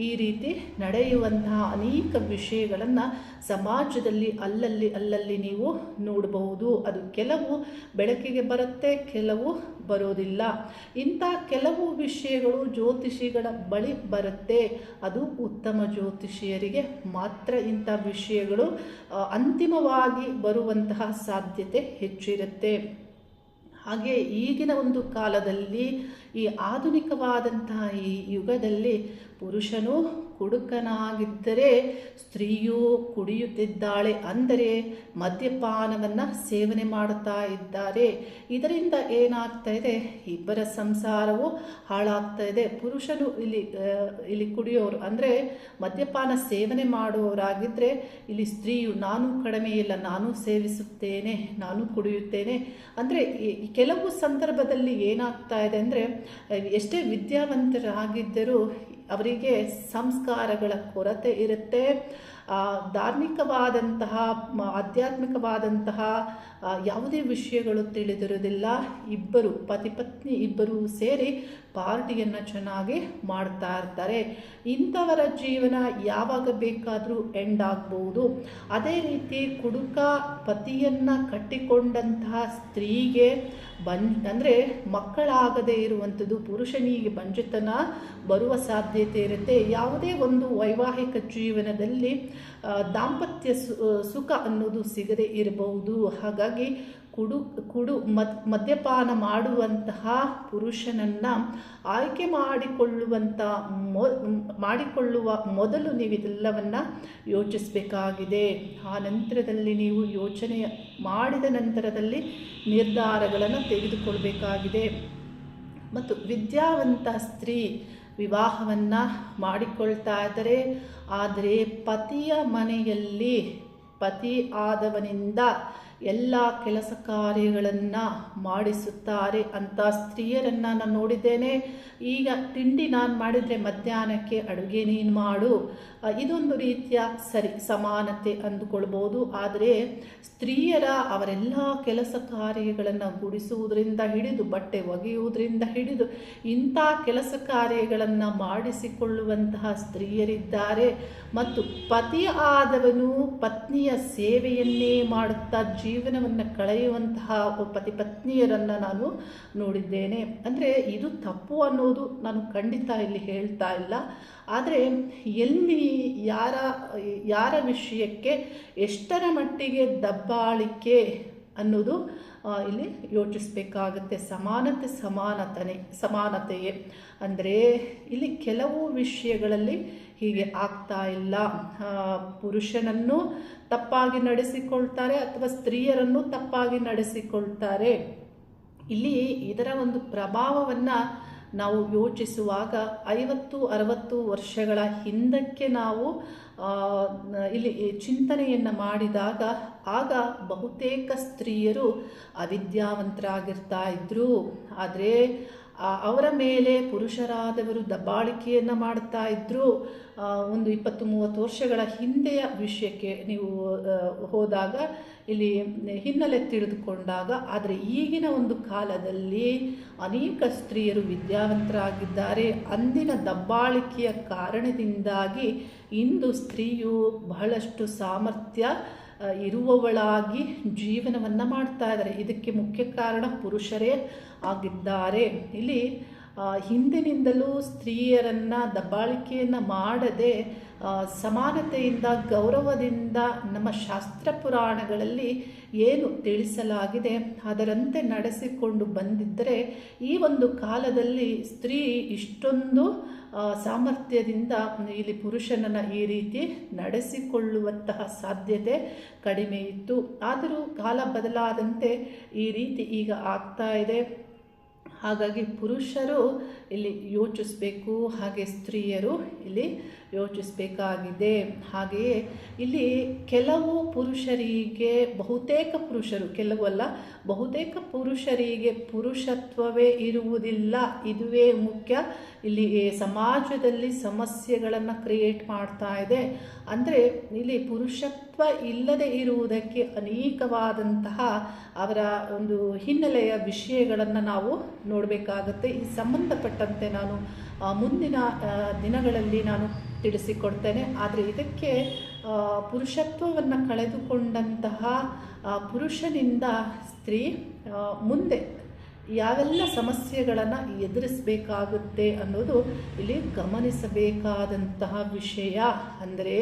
ಈ ರೀತಿ ನಡೆಯುವಂತಹ ಅನೇಕ ವಿಷಯಗಳನ್ನು ಸಮಾಜದಲ್ಲಿ ಅಲ್ಲಲ್ಲಿ ಅಲ್ಲಲ್ಲಿ ನೀವು ನೋಡಬಹುದು. ಅದು ಕೆಲವು ಬೆಳಕಿಗೆ ಬರುತ್ತೆ, ಕೆಲವು ಬರೋದಿಲ್ಲ. ಇಂಥ ಕೆಲವು ವಿಷಯಗಳು ಜ್ಯೋತಿಷಿಗಳ ಬಳಿ ಬರುತ್ತೆ. ಅದು ಉತ್ತಮ ಜ್ಯೋತಿಷಿಯರಿಗೆ ಮಾತ್ರ ಇಂಥ ವಿಷಯಗಳು ಅಂತಿಮವಾಗಿ ಬರುವಂತಹ ಸಾಧ್ಯತೆ ಹೆಚ್ಚಿರುತ್ತೆ. ಹಾಗೆ ಈಗಿನ ಒಂದು ಕಾಲದಲ್ಲಿ ಈ ಆಧುನಿಕವಾದಂತಹ ಈ ಯುಗದಲ್ಲಿ ಪುರುಷನು ಕುಡುಕನಾಗಿದ್ದರೆ ಸ್ತ್ರೀಯು ಕುಡಿಯುತ್ತಿದ್ದಾಳೆ ಅಂದರೆ ಮದ್ಯಪಾನವನ್ನು ಸೇವನೆ ಮಾಡುತ್ತಾ ಇದ್ದಾರೆ. ಇದರಿಂದ ಏನಾಗ್ತಾ ಇದೆ? ಇಬ್ಬರ ಸಂಸಾರವು ಹಾಳಾಗ್ತಾ ಇದೆ. ಪುರುಷನು ಇಲ್ಲಿ ಇಲ್ಲಿ ಕುಡಿಯೋರು ಅಂದರೆ ಮದ್ಯಪಾನ ಸೇವನೆ ಮಾಡುವವರಾಗಿದ್ದರೆ ಇಲ್ಲಿ ಸ್ತ್ರೀಯು, ನಾನು ಕಡಿಮೆ ಇಲ್ಲ, ನಾನು ಸೇವಿಸುತ್ತೇನೆ, ನಾನು ಕುಡಿಯುತ್ತೇನೆ. ಅಂದರೆ ಕೆಲವು ಸಂದರ್ಭದಲ್ಲಿ ಏನಾಗ್ತಾ ಇದೆ ಅಂದರೆ, ಎಷ್ಟೇ ವಿದ್ಯಾವಂತರಾಗಿದ್ದರೂ ಅವರಿಗೆ ಸಂಸ್ಕಾರಗಳ ಕೊರತೆ ಇರುತ್ತೆ. ಧಾರ್ಮಿಕವಾದಂತಹ ಆಧ್ಯಾತ್ಮಿಕವಾದಂತಹ ಯಾವುದೇ ವಿಷಯಗಳು ತಿಳಿದಿರೋದಿಲ್ಲ ಇಬ್ಬರು ಪತಿ ಪತ್ನಿ ಇಬ್ಬರು ಸೇರಿ ಪಾರ್ಟಿಯನ್ನು ಚೆನ್ನಾಗಿ ಮಾಡ್ತಾ ಇರ್ತಾರೆ. ಇಂಥವರ ಜೀವನ ಯಾವಾಗ ಬೇಕಾದರೂ ಎಂಡ್ ಆಗ್ಬೋದು. ಅದೇ ರೀತಿ ಕುಡುಕ ಪತಿಯನ್ನು ಕಟ್ಟಿಕೊಂಡಂತಹ ಸ್ತ್ರೀಗೆ ಬನ್, ಅಂದರೆ ಮಕ್ಕಳಾಗದೇ ಇರುವಂಥದ್ದು, ಪುರುಷನಿಗೆ ಬಂಜತನ ಬರುವ ಸಾಧ್ಯತೆ ಇರುತ್ತೆ. ಯಾವುದೇ ಒಂದು ವೈವಾಹಿಕ ಜೀವನದಲ್ಲಿ ದಾಂಪತ್ಯ ಸುಖ ಅನ್ನೋದು ಸಿಗದೇ ಇರಬಹುದು. ಹಾಗಾಗಿ ಕುಡು ಕುಡು ಮದ್, ಮದ್ಯಪಾನ ಮಾಡುವಂತಹ ಪುರುಷನನ್ನು ಆಯ್ಕೆ ಮಾಡಿಕೊಳ್ಳುವಂಥ ಮೊ, ಮಾಡಿಕೊಳ್ಳುವ ಮೊದಲು ನೀವು ಇದೆಲ್ಲವನ್ನು ಯೋಚಿಸಬೇಕಾಗಿದೆ. ಆ ನಂತರದಲ್ಲಿ ನೀವು ಯೋಚನೆ ಮಾಡಿದ ನಂತರದಲ್ಲಿ ನಿರ್ಧಾರಗಳನ್ನು ತೆಗೆದುಕೊಳ್ಬೇಕಾಗಿದೆ. ಮತ್ತು ವಿದ್ಯಾವಂತ ಸ್ತ್ರೀ ವಿವಾಹವನ್ನು ಮಾಡಿಕೊಳ್ತಾ ಇದ್ದಾರೆ. ಆದರೆ ಪತಿಯ ಮನೆಯಲ್ಲಿ ಪತಿ ಆದವನಿಂದ ಎಲ್ಲ ಕೆಲಸ ಕಾರ್ಯಗಳನ್ನು ಮಾಡಿಸುತ್ತಾರೆ ಅಂತ ಸ್ತ್ರೀಯರನ್ನು ನಾನು ನೋಡಿದ್ದೇನೆ. ಈಗ ತಿಂಡಿ ನಾನು ಮಾಡಿದರೆ ಮಧ್ಯಾಹ್ನಕ್ಕೆ ಅಡುಗೆ ನೀನು ಮಾಡು. ಇದೊಂದು ರೀತಿಯ ಸರಿ, ಸಮಾನತೆ ಅಂದುಕೊಳ್ಬೋದು. ಆದರೆ ಸ್ತ್ರೀಯರ ಅವರೆಲ್ಲ ಕೆಲಸ ಕಾರ್ಯಗಳನ್ನು ಗುಡಿಸುವುದರಿಂದ ಹಿಡಿದು, ಬಟ್ಟೆ ಒಗೆಯುವುದರಿಂದ ಹಿಡಿದು, ಇಂಥ ಕೆಲಸ ಕಾರ್ಯಗಳನ್ನು ಮಾಡಿಸಿಕೊಳ್ಳುವಂತಹ ಸ್ತ್ರೀಯರಿದ್ದಾರೆ. ಮತ್ತು ಪತಿ ಆದವನು ಪತ್ನಿಯ ಸೇವೆಯನ್ನೇ ಮಾಡುತ್ತಾ ಜೀವನವನ್ನು ಕಳೆಯುವಂತಹ ಪತಿ ಪತ್ನಿಯರನ್ನು ನಾನು ನೋಡಿದ್ದೇನೆ. ಅಂದರೆ ಇದು ತಪ್ಪು ಅನ್ನೋದು ನಾನು ಖಂಡಿತ ಇಲ್ಲಿ ಹೇಳ್ತಾ ಇಲ್ಲ. ಆದರೆ ಎಲ್ಲಿ ಯಾರ ಯಾರ ವಿಷಯಕ್ಕೆ ಎಷ್ಟರ ಮಟ್ಟಿಗೆ ದಬ್ಬಾಳಿಕೆ ಅನ್ನೋದು ಇಲ್ಲಿ ಯೋಚಿಸಬೇಕಾಗುತ್ತೆ. ಸಮಾನತೆ ಸಮಾನತನೆ, ಸಮಾನತೆಯೇ. ಅಂದರೆ ಇಲ್ಲಿ ಕೆಲವು ವಿಷಯಗಳಲ್ಲಿ ಹೀಗೆ ಆಗ್ತಾ ಇಲ್ಲ. ಪುರುಷನನ್ನು ತಪ್ಪಾಗಿ ನಡೆಸಿಕೊಳ್ತಾರೆ ಅಥವಾ ಸ್ತ್ರೀಯರನ್ನು ತಪ್ಪಾಗಿ ನಡೆಸಿಕೊಳ್ತಾರೆ. ಇಲ್ಲಿ ಇದರ ಒಂದು ಪ್ರಭಾವವನ್ನು ನಾವು ಯೋಚಿಸುವಾಗ ಐವತ್ತು, ಅರವತ್ತು ವರ್ಷಗಳ ಹಿಂದಕ್ಕೆ ನಾವು ಇಲ್ಲಿ ಚಿಂತನೆಯನ್ನು ಮಾಡಿದಾಗ ಆಗ ಬಹುತೇಕ ಸ್ತ್ರೀಯರು ಅವಿದ್ಯಾವಂತರಾಗಿರ್ತಾ ಇದ್ದರು ಆದರೆ ಅವರ ಮೇಲೆ ಪುರುಷರಾದವರು ದಬ್ಬಾಳಿಕೆಯನ್ನು ಮಾಡ್ತಾ ಇದ್ದರು ಒಂದು ಇಪ್ಪತ್ತು ಮೂವತ್ತು ವರ್ಷಗಳ ಹಿಂದೆಯ ವಿಷಯಕ್ಕೆ ನೀವು ಹೋದಾಗ, ಇಲ್ಲಿ ಹಿನ್ನೆಲೆ ತಿಳಿದುಕೊಂಡಾಗ, ಆದರೆ ಈಗಿನ ಒಂದು ಕಾಲದಲ್ಲಿ ಅನೇಕ ಸ್ತ್ರೀಯರು ವಿದ್ಯಾವಂತರಾಗಿದ್ದಾರೆ. ಅಂದಿನ ದಬ್ಬಾಳಿಕೆಯ ಕಾರಣದಿಂದಾಗಿ ಇಂದು ಸ್ತ್ರೀಯು ಬಹಳಷ್ಟು ಸಾಮರ್ಥ್ಯ ಇರುವವಳಾಗಿ ಜೀವನವನ್ನು ಮಾಡ್ತಾ ಇದ್ದಾರೆ. ಇದಕ್ಕೆ ಮುಖ್ಯ ಕಾರಣ ಪುರುಷರೇ ಆಗಿದ್ದಾರೆ. ಇಲ್ಲಿ ಹಿಂದಿನಿಂದಲೂ ಸ್ತ್ರೀಯರನ್ನು ದಬ್ಬಾಳಿಕೆಯನ್ನು ಮಾಡದೆ ಸಮಾನತೆಯಿಂದ, ಗೌರವದಿಂದ ನಮ್ಮ ಶಾಸ್ತ್ರ ಪುರಾಣಗಳಲ್ಲಿ ಏನು ತಿಳಿಸಲಾಗಿದೆ, ಅದರಂತೆ ನಡೆಸಿಕೊಂಡು ಬಂದಿದ್ದರೆ, ಈ ಒಂದು ಕಾಲದಲ್ಲಿ ಸ್ತ್ರೀ ಇಷ್ಟೊಂದು ಸಾಮರ್ಥ್ಯದಿಂದ ಇಲ್ಲಿ ಪುರುಷನನ್ನು ಈ ರೀತಿ ನಡೆಸಿಕೊಳ್ಳುವಂತಹ ಸಾಧ್ಯತೆ ಕಡಿಮೆ ಇತ್ತು. ಆದರೂ ಕಾಲ ಬದಲಾದಂತೆ ಈ ರೀತಿ ಈಗ ಆಗ್ತಾ ಇದೆ. ಹಾಗಾಗಿ ಪುರುಷರು ಇಲ್ಲಿ ಯೋಚಿಸಬೇಕು, ಹಾಗೆ ಸ್ತ್ರೀಯರು ಇಲ್ಲಿ ಯೋಚಿಸಬೇಕಾಗಿದೆ. ಹಾಗೆಯೇ ಇಲ್ಲಿ ಕೆಲವು ಪುರುಷರಿಗೆ, ಬಹುತೇಕ ಪುರುಷರು ಕೆಲವಲ್ಲ ಬಹುತೇಕ ಪುರುಷರಿಗೆ ಪುರುಷತ್ವವೇ ಇರುವುದಿಲ್ಲ. ಇದುವೇ ಮುಖ್ಯ. ಇಲ್ಲಿ ಸಮಾಜದಲ್ಲಿ ಸಮಸ್ಯೆಗಳನ್ನು ಕ್ರಿಯೇಟ್ ಮಾಡ್ತಾ ಇದೆ. ಅಂದರೆ ಇಲ್ಲಿ ಪುರುಷತ್ವ ಇಲ್ಲದೆ ಇರುವುದಕ್ಕೆ ಅನೇಕವಾದಂತಹ ಅವರ ಒಂದು ಹಿನ್ನೆಲೆಯ ವಿಷಯಗಳನ್ನು ನಾವು ನೋಡಬೇಕಾಗತ್ತೆ. ಈ ಸಂಬಂಧಪಟ್ಟಂತೆ ನಾನು ಮುಂದಿನ ದಿನಗಳಲ್ಲಿ ನಾನು ತಿಳಿಸಿಕೊಡ್ತೇನೆ. ಆದರೆ ಇದಕ್ಕೆ ಪುರುಷತ್ವವನ್ನು ಕಳೆದುಕೊಂಡಂತಹ ಪುರುಷನಿಂದ ಸ್ತ್ರೀ ಮುಂದೆ ಯಾವೆಲ್ಲ ಸಮಸ್ಯೆಗಳನ್ನು ಎದುರಿಸಬೇಕಾಗುತ್ತೆ ಅನ್ನೋದು ಇಲ್ಲಿ ಗಮನಿಸಬೇಕಾದಂತಹ ವಿಷಯ. ಅಂದರೆ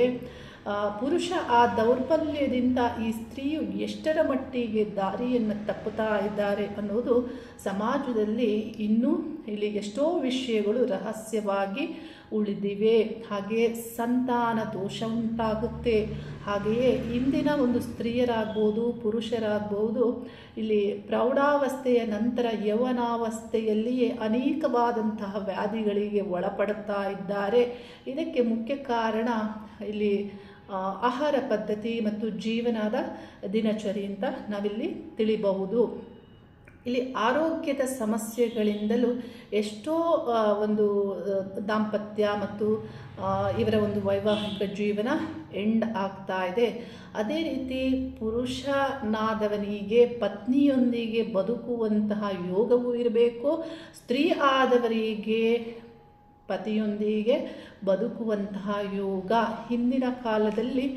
ಪುರುಷ ಆ ದೌರ್ಬಲ್ಯದಿಂದ ಈ ಸ್ತ್ರೀಯು ಎಷ್ಟರ ಮಟ್ಟಿಗೆ ದಾರಿಯನ್ನು ತಪ್ಪುತ್ತಾ ಇದ್ದಾರೆ ಅನ್ನೋದು ಸಮಾಜದಲ್ಲಿ ಇನ್ನೂ ಇಲ್ಲಿ ಎಷ್ಟೋ ವಿಷಯಗಳು ರಹಸ್ಯವಾಗಿ ಉಳಿದಿವೆ. ಹಾಗೆ ಸಂತಾನ ದೋಷ ಉಂಟಾಗುತ್ತೆ. ಹಾಗೆಯೇ ಇಂದಿನ ಒಂದು ಸ್ತ್ರೀಯರಾಗ್ಬೋದು, ಪುರುಷರಾಗ್ಬೋದು, ಇಲ್ಲಿ ಪ್ರೌಢಾವಸ್ಥೆಯ ನಂತರ ಯೌವನಾವಸ್ಥೆಯಲ್ಲಿಯೇ ಅನೇಕವಾದಂತಹ ವ್ಯಾಧಿಗಳಿಗೆ ಒಳಪಡುತ್ತಾ ಇದ್ದಾರೆ. ಇದಕ್ಕೆ ಮುಖ್ಯ ಕಾರಣ ಇಲ್ಲಿ ಆಹಾರ ಪದ್ಧತಿ ಮತ್ತು ಜೀವನದ ದಿನಚರಿ ಅಂತ ನಾವಿಲ್ಲಿ ತಿಳಿಬಹುದು. ಇಲ್ಲಿ ಆರೋಗ್ಯದ ಸಮಸ್ಯೆಗಳಿಂದಲೂ ಎಷ್ಟೋ ಒಂದು ದಾಂಪತ್ಯ ಮತ್ತು ಇವರ ಒಂದು ವೈವಾಹಿಕ ಜೀವನ ಎಂಡ್ ಆಗ್ತಾ ಇದೆ. ಅದೇ ರೀತಿ ಪುರುಷನಾದವನಿಗೆ, ಪತ್ನಿಯೊಂದಿಗೆ ಬದುಕುವಂತಹ ಯೋಗವೂ ಇರಬೇಕು, ಸ್ತ್ರೀ ಆದವರಿಗೆ ಪತಿಯೊಂದಿಗೆ ಬದುಕುವಂತಹ ಯೋಗ ಹಿಂದಿನ ಕಾಲದಲ್ಲಿ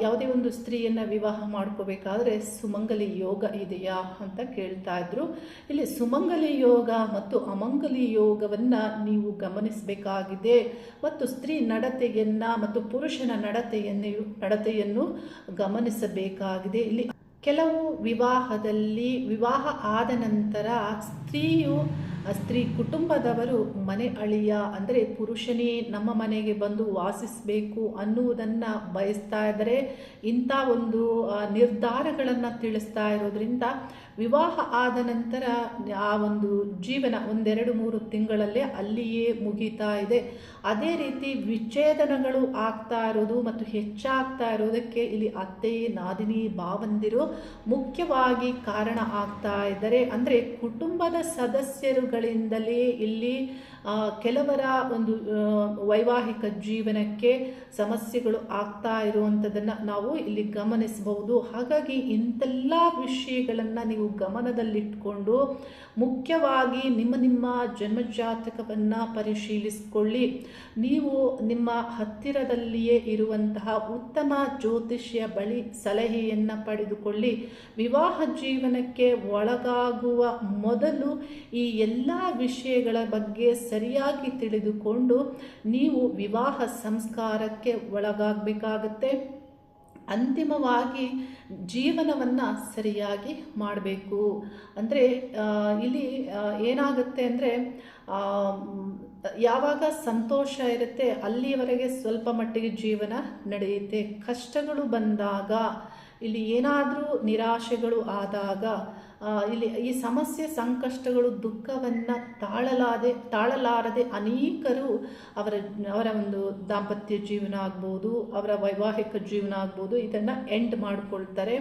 ಯಾವುದೇ ಒಂದು ಸ್ತ್ರೀಯನ್ನು ವಿವಾಹ ಮಾಡ್ಕೋಬೇಕಾದ್ರೆ ಸುಮಂಗಲಿ ಯೋಗ ಇದೆಯಾ ಅಂತ ಕೇಳ್ತಾ ಇದ್ರು. ಇಲ್ಲಿ ಸುಮಂಗಲಿ ಯೋಗ ಮತ್ತು ಅಮಂಗಲಿ ಯೋಗವನ್ನು ನೀವು ಗಮನಿಸಬೇಕಾಗಿದೆ. ಮತ್ತು ಸ್ತ್ರೀ ನಡತೆಯನ್ನು ಮತ್ತು ಪುರುಷನ ನಡತೆಯನ್ನು ನಡತೆಯನ್ನು ಗಮನಿಸಬೇಕಾಗಿದೆ. ಇಲ್ಲಿ ಕೆಲವು ವಿವಾಹದಲ್ಲಿ, ವಿವಾಹ ಆದ ನಂತರ ಸ್ತ್ರೀಯು ಸ್ತ್ರೀ ಕುಟುಂಬದವರು ಮನೆ ಅಳಿಯ ಅಂದರೆ ಪುರುಷನೇ ನಮ್ಮ ಮನೆಗೆ ಬಂದು ವಾಸಿಸಬೇಕು ಅನ್ನುವುದನ್ನು ಬಯಸ್ತಾ ಇದ್ದರೆ ಇಂಥ ಒಂದು ನಿರ್ಧಾರಗಳನ್ನು ತಿಳಿಸ್ತಾ ಇರೋದ್ರಿಂದ ವಿವಾಹ ಆದ ನಂತರ ಆ ಒಂದು ಜೀವನ ಒಂದೆರಡು ಮೂರು ತಿಂಗಳಲ್ಲೇ ಅಲ್ಲಿಯೇ ಮುಗಿತಾ ಇದೆ. ಅದೇ ರೀತಿ ವಿಚ್ಛೇದನಗಳು ಆಗ್ತಾ ಇರೋದು ಮತ್ತು ಹೆಚ್ಚಾಗ್ತಾ ಇರೋದಕ್ಕೆ ಇಲ್ಲಿ ಅತ್ತೆ, ನಾದಿನಿ ಭಾವಂದಿರು ಮುಖ್ಯವಾಗಿ ಕಾರಣ ಆಗ್ತಾ ಇದ್ದಾರೆ. ಅಂದರೆ ಕುಟುಂಬದ ಸದಸ್ಯರುಗಳಿಂದಲೇ ಇಲ್ಲಿ ಕೆಲವರ ಒಂದು ವೈವಾಹಿಕ ಜೀವನಕ್ಕೆ ಸಮಸ್ಯೆಗಳು ಆಗ್ತಾ ಇರುವಂಥದ್ದನ್ನು ನಾವು ಇಲ್ಲಿ ಗಮನಿಸಬಹುದು. ಹಾಗಾಗಿ ಇಂಥೆಲ್ಲ ವಿಷಯಗಳನ್ನು ನೀವು ಗಮನದಲ್ಲಿಟ್ಕೊಂಡು ಮುಖ್ಯವಾಗಿ ನಿಮ್ಮ ನಿಮ್ಮ ಜನ್ಮಜಾತಕವನ್ನು ಪರಿಶೀಲಿಸಿಕೊಳ್ಳಿ. ನೀವು ನಿಮ್ಮ ಹತ್ತಿರದಲ್ಲಿಯೇ ಇರುವಂತಹ ಉತ್ತಮ ಜ್ಯೋತಿಷ್ಯ ಬಳಿ ಸಲಹೆಯನ್ನು ಪಡೆದುಕೊಳ್ಳಿ. ವಿವಾಹ ಜೀವನಕ್ಕೆ ಒಳಗಾಗುವ ಮೊದಲು ಈ ಎಲ್ಲ ವಿಷಯಗಳ ಬಗ್ಗೆ ಸರಿಯಾಗಿ ತಿಳಿದುಕೊಂಡು ನೀವು ವಿವಾಹ ಸಂಸ್ಕಾರಕ್ಕೆ ಒಳಗಾಗಬೇಕಾಗತ್ತೆ. ಅಂತಿಮವಾಗಿ ಜೀವನವನ್ನು ಸರಿಯಾಗಿ ಮಾಡಬೇಕು. ಅಂದರೆ ಇಲ್ಲಿ ಏನಾಗುತ್ತೆ ಅಂದರೆ ಯಾವಾಗ ಸಂತೋಷ ಇರುತ್ತೆ ಅಲ್ಲಿಯವರೆಗೆ ಸ್ವಲ್ಪ ಮಟ್ಟಿಗೆ ಜೀವನ ನಡೆಯುತ್ತೆ. ಕಷ್ಟಗಳು ಬಂದಾಗ, ಇಲ್ಲಿ ಏನಾದರೂ ನಿರಾಶೆಗಳು ಆದಾಗ ಇಲ್ಲಿ ಈ ಸಮಸ್ಯೆ, ಸಂಕಷ್ಟಗಳು, ದುಃಖವನ್ನು ತಾಳಲಾದೆ, ತಾಳಲಾರದೆ ಅನೇಕರು ಅವರ ಅವರ ಒಂದು ದಾಂಪತ್ಯ ಜೀವನ ಆಗ್ಬೋದು, ಅವರ ವೈವಾಹಿಕ ಜೀವನ ಆಗ್ಬೋದು, ಇದನ್ನು ಎಂಡ್ ಮಾಡಿಕೊಳ್ತಾರೆ.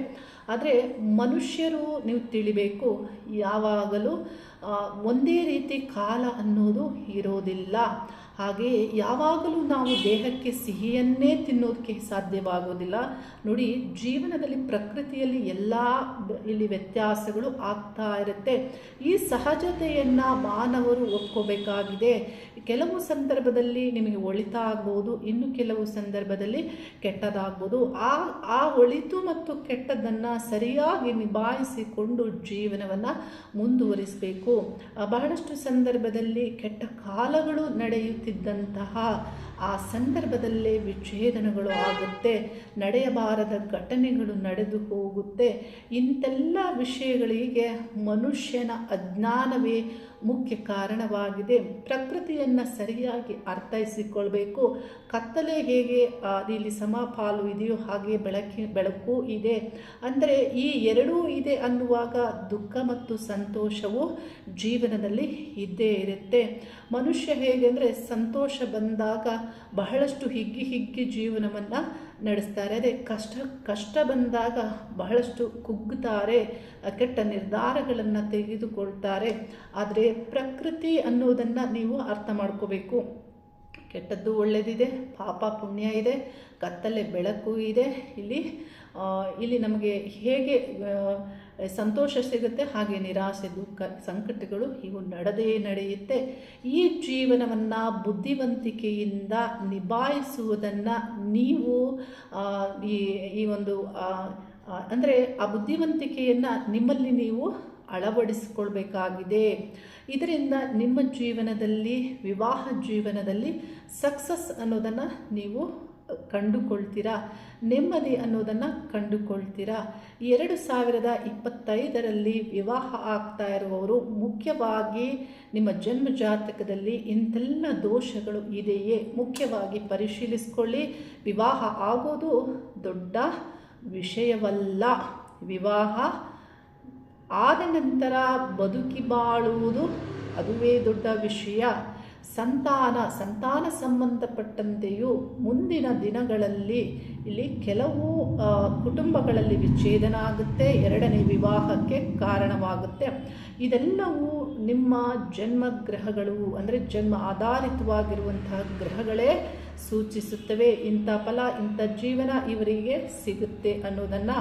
ಆದರೆ ಮನುಷ್ಯರು ನೀವು ತಿಳಿಬೇಕು, ಯಾವಾಗಲೂ ಒಂದೇ ರೀತಿ ಕಾಲ ಅನ್ನೋದು ಇರೋದಿಲ್ಲ. ಹಾಗೆ ಯಾವಾಗಲೂ ನಾವು ದೇಹಕ್ಕೆ ಸಿಹಿಯನ್ನೇ ತಿನ್ನೋದಕ್ಕೆ ಸಾಧ್ಯವಾಗೋದಿಲ್ಲ. ನೋಡಿ, ಜೀವನದಲ್ಲಿ ಪ್ರಕೃತಿಯಲ್ಲಿ ಎಲ್ಲ ಇಲ್ಲಿ ವ್ಯತ್ಯಾಸಗಳು ಆಗ್ತಾ ಇರುತ್ತೆ. ಈ ಸಹಜತೆಯನ್ನು ಮಾನವರು ಒಪ್ಕೋಬೇಕಾಗಿದೆ. ಕೆಲವು ಸಂದರ್ಭದಲ್ಲಿ ನಿಮಗೆ ಒಳಿತ ಆಗ್ಬೋದು, ಇನ್ನು ಕೆಲವು ಸಂದರ್ಭದಲ್ಲಿ ಕೆಟ್ಟದಾಗ್ಬೋದು. ಆ ಆ ಒಳಿತು ಮತ್ತು ಕೆಟ್ಟದ್ದನ್ನು ಸರಿಯಾಗಿ ನಿಭಾಯಿಸಿಕೊಂಡು ಜೀವನವನ್ನು ಮುಂದುವರಿಸಬೇಕು. ಬಹಳಷ್ಟು ಸಂದರ್ಭದಲ್ಲಿ ಕೆಟ್ಟ ಕಾಲಗಳು ನಡೆಯುತ್ತಿದ್ದಂತಹ ಆ ಸಂದರ್ಭದಲ್ಲೇ ವಿಚ್ಛೇದನಗಳು ಆಗುತ್ತೆ ನಡೆಯಬಾರದ ಘಟನೆಗಳು ನಡೆದು ಹೋಗುತ್ತೆ. ಇಂತೆಲ್ಲ ವಿಷಯಗಳಿಗೆ ಮನುಷ್ಯನ ಅಜ್ಞಾನವೇ ಮುಖ್ಯ ಕಾರಣವಾಗಿದೆ. ಪ್ರಕೃತಿಯನ್ನು ಸರಿಯಾಗಿ ಅರ್ಥೈಸಿಕೊಳ್ಬೇಕು. ಕತ್ತಲೆ ಹೇಗೆ ಇಲ್ಲಿ ಸಮಪಾಲು ಇದೆಯೋ ಹಾಗೆ ಬೆಳಕಿ, ಬೆಳಕು ಇದೆ. ಅಂದರೆ ಈ ಎರಡೂ ಇದೆ ಅನ್ನುವಾಗ ದುಃಖ ಮತ್ತು ಸಂತೋಷವು ಜೀವನದಲ್ಲಿ ಇದ್ದೇ ಇರುತ್ತೆ. ಮನುಷ್ಯ ಹೇಗೆ ಅಂದರೆ ಸಂತೋಷ ಬಂದಾಗ ಬಹಳಷ್ಟು ಹಿಗ್ಗಿ ಹಿಗ್ಗಿ ಜೀವನವನ್ನು ನಡೆಸ್ತಾರೆ. ಅದೇ ಕಷ್ಟ ಕಷ್ಟ ಬಂದಾಗ ಬಹಳಷ್ಟು ಕುಗ್ಗುತ್ತಾರೆ ಕೆಟ್ಟ ನಿರ್ಧಾರಗಳನ್ನು ತೆಗೆದುಕೊಳ್ತಾರೆ. ಆದರೆ ಪ್ರಕೃತಿ ಅನ್ನೋದನ್ನು ನೀವು ಅರ್ಥ ಮಾಡ್ಕೋಬೇಕು. ಕೆಟ್ಟದ್ದು ಒಳ್ಳೆಯದಿದೆ ಪಾಪ ಪುಣ್ಯ ಇದೆ, ಕತ್ತಲೆ ಬೆಳಕು ಇದೆ. ಇಲ್ಲಿ ಇಲ್ಲಿ ನಮಗೆ ಹೇಗೆ ಸಂತೋಷ ಸಿಗುತ್ತೆ, ಹಾಗೆ ನಿರಾಸೆ, ದುಃಖ, ಸಂಕಟಗಳು ಇವು ನಡೆದೇ ನಡೆಯುತ್ತೆ. ಈ ಜೀವನವನ್ನು ಬುದ್ಧಿವಂತಿಕೆಯಿಂದ ನಿಭಾಯಿಸುವುದನ್ನು ನೀವು ಈ ಈ ಒಂದು ಅಂದರೆ ಆ ಬುದ್ಧಿವಂತಿಕೆಯನ್ನು ನಿಮ್ಮಲ್ಲಿ ನೀವು ಅಳವಡಿಸಿಕೊಳ್ಬೇಕಾಗಿದೆ. ಇದರಿಂದ ನಿಮ್ಮ ಜೀವನದಲ್ಲಿ, ವಿವಾಹ ಜೀವನದಲ್ಲಿ ಸಕ್ಸಸ್ ಅನ್ನೋದನ್ನು ನೀವು ಕಂಡುಕೊಳ್ತೀರಾ? ನೆಮ್ಮದಿ ಅನ್ನೋದನ್ನು ಕಂಡುಕೊಳ್ತೀರಾ? ಎರಡು ಸಾವಿರದ ಇಪ್ಪತ್ತೈದರಲ್ಲಿ ವಿವಾಹ ಆಗ್ತಾ ಇರುವವರು ಮುಖ್ಯವಾಗಿ ನಿಮ್ಮ ಜನ್ಮ ಜಾತಕದಲ್ಲಿ ಇಂಥೆಲ್ಲ ದೋಷಗಳು ಇದೆಯೇ? ಮುಖ್ಯವಾಗಿ ಪರಿಶೀಲಿಸ್ಕೊಳ್ಳಿ. ವಿವಾಹ ಆಗೋದು ದೊಡ್ಡ ವಿಷಯವಲ್ಲ. ವಿವಾಹ ಆದ ನಂತರ ಬದುಕಿ ಬಾಳುವುದು ಅದುವೇ ದೊಡ್ಡ ವಿಷಯ. ಸಂತಾನ ಸಂತಾನ ಸಂಬಂಧಪಟ್ಟಂತೆಯೂ ಮುಂದಿನ ದಿನಗಳಲ್ಲಿ ಇಲ್ಲಿ ಕೆಲವು ಕುಟುಂಬಗಳಲ್ಲಿ ವಿಚ್ಛೇದನ ಆಗುತ್ತೆ, ಎರಡನೇ ವಿವಾಹಕ್ಕೆ ಕಾರಣವಾಗುತ್ತೆ. ಇದೆಲ್ಲವೂ ನಿಮ್ಮ ಜನ್ಮ ಗ್ರಹಗಳು, ಅಂದರೆ ಜನ್ಮ ಆಧಾರಿತವಾಗಿರುವಂತಹ ಗ್ರಹಗಳೇ ಸೂಚಿಸುತ್ತವೆ. ಇಂಥ ಫಲ, ಇಂಥ ಜೀವನ ಇವರಿಗೆ ಸಿಗುತ್ತೆ ಅನ್ನೋದನ್ನು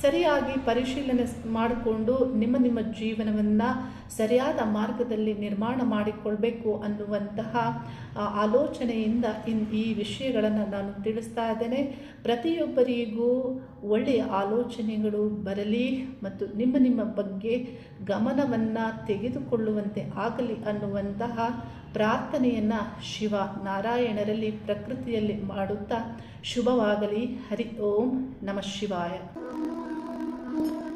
ಸರಿಯಾಗಿ ಪರಿಶೀಲನೆ ಮಾಡಿಕೊಂಡು ನಿಮ್ಮ ನಿಮ್ಮ ಜೀವನವನ್ನು ಸರಿಯಾದ ಮಾರ್ಗದಲ್ಲಿ ನಿರ್ಮಾಣ ಮಾಡಿಕೊಳ್ಬೇಕು ಅನ್ನುವಂತಹ ಆಲೋಚನೆಯಿಂದ ಇನ್, ಈ ವಿಷಯಗಳನ್ನು ನಾನು ತಿಳಿಸ್ತಾ ಇದ್ದೇನೆ. ಪ್ರತಿಯೊಬ್ಬರಿಗೂ ಒಳ್ಳೆಯ ಆಲೋಚನೆಗಳು ಬರಲಿ ಮತ್ತು ನಿಮ್ಮ ನಿಮ್ಮ ಬಗ್ಗೆ ಗಮನವನ್ನು ತೆಗೆದುಕೊಳ್ಳುವಂತೆ ಆಗಲಿ ಅನ್ನುವಂತಹ ಪ್ರಾರ್ಥನೆಯನ್ನು ಶಿವ ನಾರಾಯಣರಲ್ಲಿ ಪ್ರಕೃತಿಯಲ್ಲಿ ಮಾಡುತ್ತಾ ಶುಭವಾಗಲಿ. ಹರಿ ಓಂ ನಮಃ ಶಿವಾಯ. 多